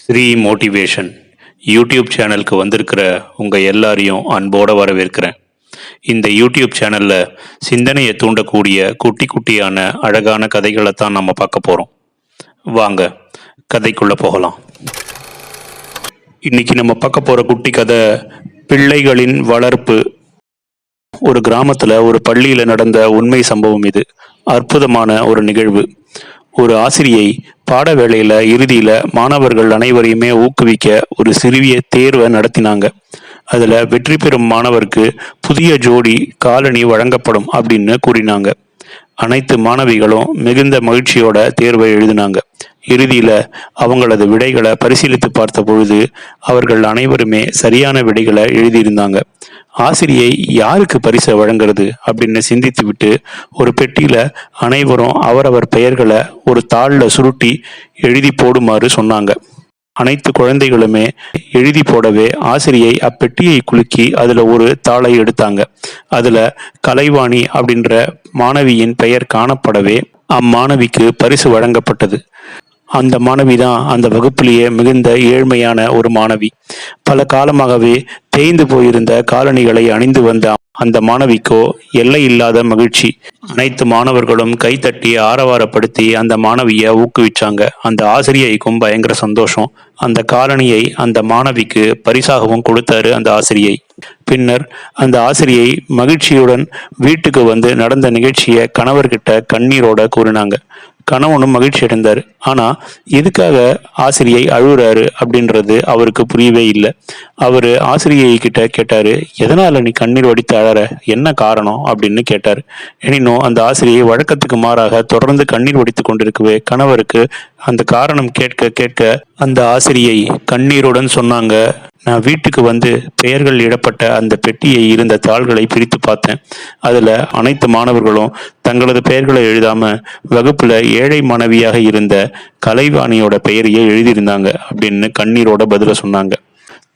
Sri motivation YouTube சேனலுக்கு வந்திருக்கிற உங்கள் எல்லாரையும் அன்போடு வரவேற்கிறேன். இந்த யூடியூப் சேனலில் சிந்தனையை தூண்டக்கூடிய குட்டி குட்டியான அழகான கதைகளை தான் நம்ம பார்க்க போகிறோம் வாங்க கதைக்குள்ளே போகலாம். இன்னைக்கு நம்ம பார்க்க போகிற குட்டி கதை பிள்ளைகளின் வளர்ப்பு. ஒரு கிராமத்தில் ஒரு பள்ளியில் நடந்த உண்மை சம்பவம் இது. அற்புதமான ஒரு நிகழ்வு. ஒரு ஆசிரியை பாட வேளையில இறுதியில மாணவர்கள் அனைவரையுமே ஊக்குவிக்க ஒரு சிறிய தேர்வை நடத்தினாங்க. அதுல வெற்றி பெறும் மாணவருக்கு புதிய ஜோடி காலணி வழங்கப்படும் அப்படின்னு கூறினாங்க. அனைத்து மாணவிகளும் மிகுந்த மகிழ்ச்சியோட தேர்வை எழுதினாங்க. இறுதியில அவங்களது விடைகளை பரிசீலித்து பார்த்த பொழுது அவர்கள் அனைவருமே சரியான விடைகளை எழுதியிருந்தாங்க. ஆசிரியை யாருக்கு பரிசை வழங்குறது அப்படின்னு சிந்தித்து விட்டு ஒரு பெட்டியில அனைவரும் அவரவர் பெயர்களை ஒரு தாளில் சுருட்டி எழுதி போடுமாறு சொன்னாங்க. அனைத்து குழந்தைகளுமே எழுதி போடவே ஆசிரியை அப்பெட்டியை குலுக்கி அதுல ஒரு தாளை எடுத்தாங்க. அதுல கலைவாணி அப்படின்ற மாணவியின் பெயர் காணப்படவே அம்மாணவிக்கு பரிசு வழங்கப்பட்டது. அந்த மாணவி தான் அந்த வகுப்பிலேயே மிகுந்த ஏழ்மையான ஒரு மாணவி. பல காலமாகவே தேய்ந்து போயிருந்த காலணிகளை அணிந்து வந்த அந்த மாணவிக்கோ எல்லை இல்லாத மகிழ்ச்சி. அனைத்து மாணவர்களும் கைத்தட்டி ஆரவாரப்படுத்தி அந்த மாணவியை ஊக்குவிச்சாங்க. அந்த ஆசிரியைக்கும் பயங்கர சந்தோஷம். அந்த காலணியை அந்த மாணவிக்கு பரிசாகவும் கொடுத்தாரு அந்த ஆசிரியை. பின்னர் அந்த ஆசிரியை மகிழ்ச்சியுடன் வீட்டுக்கு வந்து நடந்த நிகழ்ச்சியை கணவர்கிட்ட கண்ணீரோட கூறினாங்க. கணவனும் மகிழ்ச்சி அடைந்தார். ஆனா எதுக்காக ஆசிரியை அழுகுறாரு அப்படின்றது அவருக்கு புரியவே இல்லை. அவரு ஆசிரியை கிட்ட கேட்டாரு எதனால நீ கண்ணீர் வடித்து அழற? என்ன காரணம்? அப்படின்னு கேட்டார். எனினும் அந்த ஆசிரியை வழக்கத்துக்கு மாறாக தொடர்ந்து கண்ணீர் வடித்து கொண்டிருக்கவே கணவருக்கு அந்த காரணம் கேட்க கேட்க அந்த ஆசிரியை கண்ணீருடன் சொன்னாங்க. நான் வீட்டுக்கு வந்து பெயர்கள் இடப்பட்ட அந்த பெட்டியை இருந்த தாள்களை பிரித்து பார்த்தேன். அதில் அனைத்து மாணவர்களும் தங்களது பெயர்களை எழுதாம வகுப்புல ஏழை மாணவியாக இருந்த கலைவாணியோட பெயரையே எழுதியிருந்தாங்க அப்படின்னு கண்ணீரோட பதில சொன்னாங்க.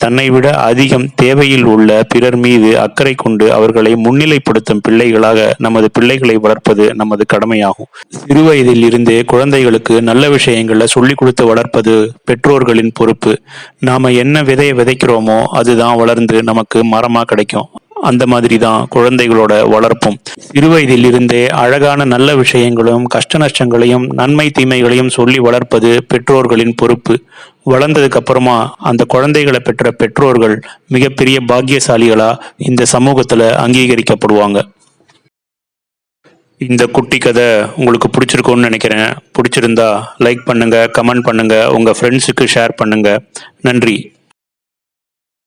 தன்னை விட அதிகம் தேவையில் உள்ள பிறர் மீது அக்கறை கொண்டு அவர்களை முன்னிலைப்படுத்தும் பிள்ளைகளாக நமது பிள்ளைகளை வளர்ப்பது நமது கடமையாகும். சிறுவயதில் இருந்தே குழந்தைகளுக்கு நல்ல விஷயங்களை சொல்லிக் கொடுத்து வளர்ப்பது பெற்றோர்களின் பொறுப்பு. நாம என்ன விதையை விதைக்கிறோமோ அதுதான் வளர்ந்து நமக்கு மரமா கிடைக்கும். அந்த மாதிரி தான் குழந்தைகளோட வளர்ப்பும். சிறுவயதில் இருந்தே அழகான நல்ல விஷயங்களும் கஷ்ட நஷ்டங்களையும் நன்மை தீமைகளையும் சொல்லி வளர்ப்பது பெற்றோர்களின் பொறுப்பு. வளர்ந்ததுக்கு அப்புறமா அந்த குழந்தைகளை பெற்ற பெற்றோர்கள் மிகப்பெரிய பாக்கியசாலிகளா இந்த சமூகத்துல அங்கீகரிக்கப்படுவாங்க. இந்த குட்டி கதை உங்களுக்கு பிடிச்சிருக்கோன்னு நினைக்கிறேன். பிடிச்சிருந்தா லைக் பண்ணுங்க கமெண்ட் பண்ணுங்க உங்க ஃப்ரெண்ட்ஸுக்கு ஷேர் பண்ணுங்க. நன்றி.